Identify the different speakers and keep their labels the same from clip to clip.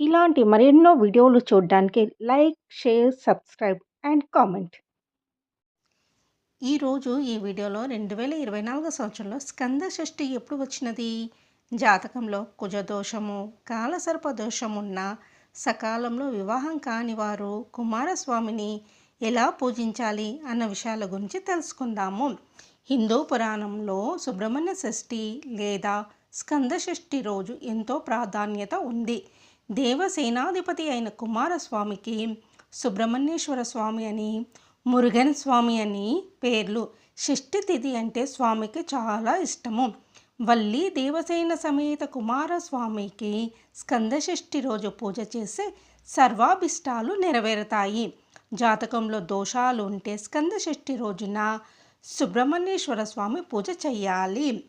Speaker 1: ఇలాంటి మరెన్నో వీడియోలు చూడడానికి like, share, subscribe and comment.
Speaker 2: ఈరోజు ఈ వీడియోలో 2024 సంవత్సరంలో స్కంద షష్ఠి ఎప్పుడు వచ్చినది? జాతకంలో కుజదోషము, కాలసర్ప దోషమున్న సకాలంలో వివాహం కాని వారు కుమారస్వామిని ఎలా పూజించాలి అన్న విషయాల గురించి తెలుసుకుందాము. హిందూ పురాణంలో సుబ్రహ్మణ్య షష్ఠి లేదా స్కంద షష్ఠి రోజు ఎంతో ప్రాధాన్యత ఉంది. దేవసేనాధిపతి అయిన కుమారస్వామికి సుబ్రహ్మణ్యేశ్వర స్వామి అని, మురుగన్ స్వామి అని పేర్లు. షష్ఠి తిథి అంటే స్వామికి చాలా ఇష్టము. వల్లి దేవసేన సమేత కుమారస్వామికి స్కంద షష్ఠి రోజు పూజ చేస్తే సర్వాభిష్టాలు నెరవేరుతాయి. జాతకంలో దోషాలు ఉంటే స్కంద షష్ఠి రోజున సుబ్రహ్మణ్యేశ్వర స్వామి పూజ చేయాలి.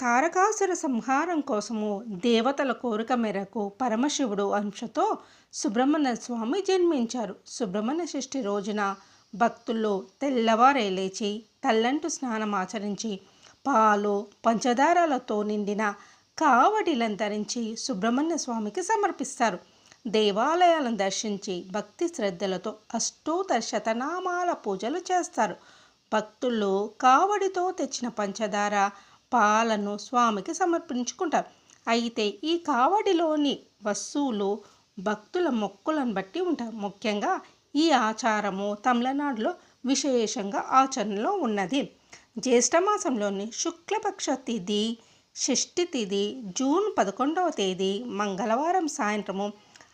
Speaker 2: తారకాసుర సంహారం కోసము దేవతల కోరిక మేరకు పరమశివుడు అంశతో సుబ్రహ్మణ్య స్వామి జన్మించారు. సుబ్రహ్మణ్య షష్ఠి రోజున భక్తులు తెల్లవారే లేచి తల్లంటు స్నానం ఆచరించి పాలు, పంచదారాలతో నిండిన కావడిలను ధరించి సుబ్రహ్మణ్య స్వామికి సమర్పిస్తారు. దేవాలయాలను దర్శించి భక్తి శ్రద్ధలతో అష్టోత్తర శతనామాల పూజలు చేస్తారు. భక్తులు కావడితో తెచ్చిన పంచదార, పాలను స్వామికి సమర్పించుకుంటారు. అయితే ఈ కావడిలోని వస్తువులు భక్తుల మొక్కులను బట్టి ఉంటాయి. ముఖ్యంగా ఈ ఆచారము తమిళనాడులో విశేషంగా ఆచరణలో ఉన్నది. జ్యేష్ఠమాసంలోని శుక్లపక్ష తిథి షష్ఠి తిథి జూన్ పదకొండవ తేదీ మంగళవారం సాయంత్రము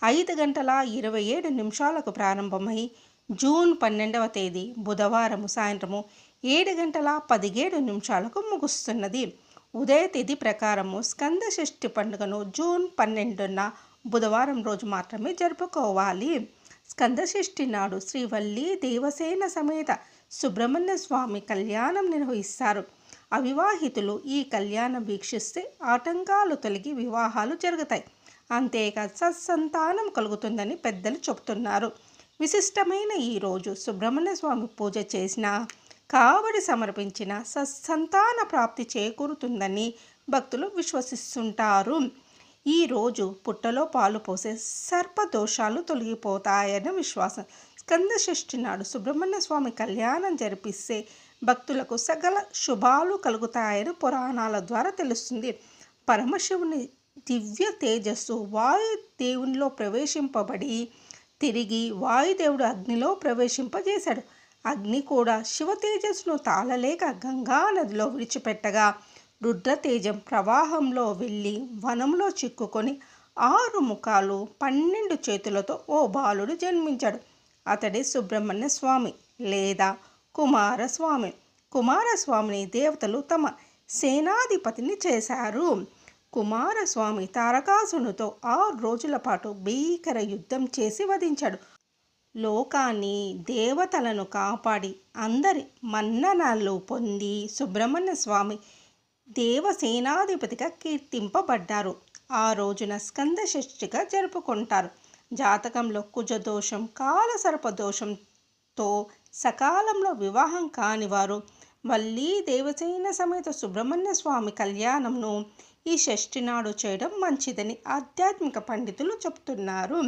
Speaker 2: ఐదు గంటల ఇరవై ఏడు నిమిషాలకు ప్రారంభమై జూన్ పన్నెండవ తేదీ బుధవారం సాయంత్రము ఏడు గంటల పదిహేడు నిమిషాలకు ముగుస్తున్నది. ఉదయతిథి ప్రకారము స్కంద షష్ఠి పండుగను జూన్ పన్నెండున బుధవారం రోజు మాత్రమే జరుపుకోవాలి. స్కంద షష్ఠి నాడు శ్రీవల్లి దేవసేన సమేత సుబ్రహ్మణ్య స్వామి కళ్యాణం నిర్వహిస్తారు. అవివాహితులు ఈ కళ్యాణం వీక్షిస్తే ఆటంకాలు తొలగి వివాహాలు జరుగుతాయి. అంతేకాదు సత్సంతానం కలుగుతుందని పెద్దలు చెబుతున్నారు. విశిష్టమైన ఈ రోజు సుబ్రహ్మణ్య స్వామి పూజ చేసినా, కావడి సమర్పించిన సత్సంతాన ప్రాప్తి చేకూరుతుందని భక్తులు విశ్వసిస్తుంటారు. ఈ రోజు పుట్టలో పాలు పోసే సర్పదోషాలు తొలగిపోతాయని విశ్వాసం. స్కందషష్ఠి నాడు సుబ్రహ్మణ్య స్వామి కళ్యాణం జరిపిస్తే భక్తులకు సకల శుభాలు కలుగుతాయని పురాణాల ద్వారా తెలుస్తుంది. పరమశివుని దివ్య తేజస్సు వాయుదేవునిలో ప్రవేశింపబడి తిరిగి వాయుదేవుడు అగ్నిలో ప్రవేశింపజేశాడు. అగ్ని కూడా శివ తేజస్సును తాళలేక గంగా నదిలో విడిచిపెట్టగా రుద్రతేజం ప్రవాహంలో వెళ్ళి వనంలో చిక్కుకొని ఆరు ముఖాలు, పన్నెండు చేతులతో ఓ బాలుడు జన్మించాడు. అతడే సుబ్రహ్మణ్య స్వామి లేదా కుమారస్వామి. కుమారస్వామిని దేవతలు తమ సేనాధిపతిని చేశారు. కుమారస్వామి తారకాసునితో ఆరు రోజుల పాటు భీకర యుద్ధం చేసి వధించాడు. లోకాన్ని, దేవతలను కాపాడి అందరి మన్ననలు పొంది సుబ్రహ్మణ్య స్వామి దేవసేనాధిపతిగా కీర్తింపబడ్డారు. ఆ రోజున స్కంద షష్ఠిగా జరుపుకుంటారు. జాతకంలో కుజదోషం, కాలసర్ప దోషంతో సకాలంలో వివాహం కాని వారు వల్లీ దేవసేన సమేత సుబ్రహ్మణ్య స్వామి కళ్యాణంను ఈ షష్ఠి నాడు చేయడం మంచిదని ఆధ్యాత్మిక పండితులు చెబుతున్నారు.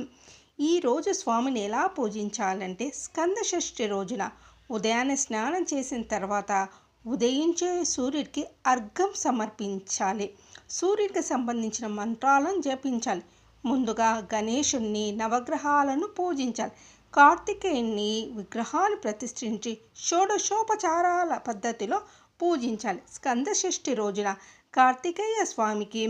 Speaker 2: ఈరోజు స్వామిని ఎలా పూజించాలంటే స్కంద షష్ఠి రోజున ఉదయాన్నే స్నానం చేసిన తర్వాత ఉదయించే సూర్యుడికి అర్ఘం సమర్పించాలి. సూర్యుడికి సంబంధించిన మంత్రాలను జపించాలి. ముందుగా గణేషుణ్ణి నవగ్రహాలను పూజించాలి. కార్తికేయుని విగ్రహాలు ప్రతిష్ఠించి షోడశోపచారాల పద్ధతిలో పూజించాలి. స్కంద షష్ఠి రోజున కార్తికేయ స్వామికి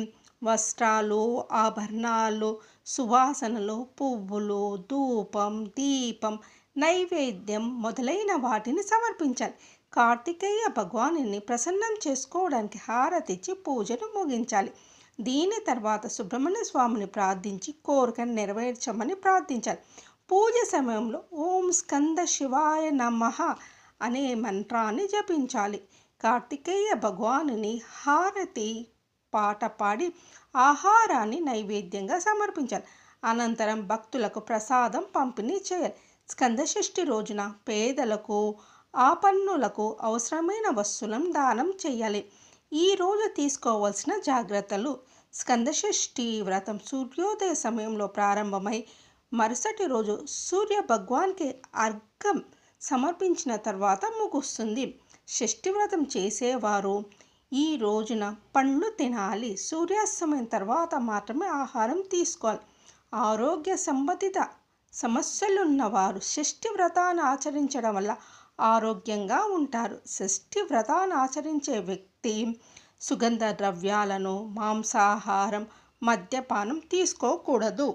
Speaker 2: వస్త్రాలు, ఆభరణాలు, సువాసనలు, పువ్వులు, ధూపం, దీపం, నైవేద్యం మొదలైన వాటిని సమర్పించాలి. కార్తికేయ భగవానుని ప్రసన్నం చేసుకోవడానికి హారతిచ్చి పూజను ముగించాలి. దీని తర్వాత సుబ్రహ్మణ్య స్వామిని ప్రార్థించి కోరికను నెరవేర్చమని ప్రార్థించాలి. పూజ సమయంలో ఓం స్కంద శివాయ నమః అనే మంత్రాన్ని జపించాలి. కార్తికేయ భగవానుని హారతి పాట పాడి ఆహారాన్ని నైవేద్యంగా సమర్పించాలి. అనంతరం భక్తులకు ప్రసాదం పంపిణీ చేయాలి. స్కందషష్ఠి రోజున పేదలకు, ఆపన్నులకు అవసరమైన వస్తువులను దానం చేయాలి. ఈరోజు తీసుకోవాల్సిన జాగ్రత్తలు స్కందషష్ఠి వ్రతం సూర్యోదయ సమయంలో ప్రారంభమై మరుసటి రోజు సూర్య భగవాన్కి అర్ఘం సమర్పించిన తర్వాత ముగుస్తుంది షష్ఠి వ్రతం చేసేవారు ఈ రోజున పండ్లు తినాలి. సూర్యాస్తమయం తర్వాత మాత్రమే ఆహారం తీసుకోవాలి. ఆరోగ్య సంబంధిత సమస్యలున్నవారు షష్ఠి వ్రతాన్ని ఆచరించడం వల్ల ఆరోగ్యంగా ఉంటారు. షష్ఠి వ్రతాన్ని ఆచరించే వ్యక్తి సుగంధ ద్రవ్యాలను మాంసాహారం మద్యపానం తీసుకోకూడదు.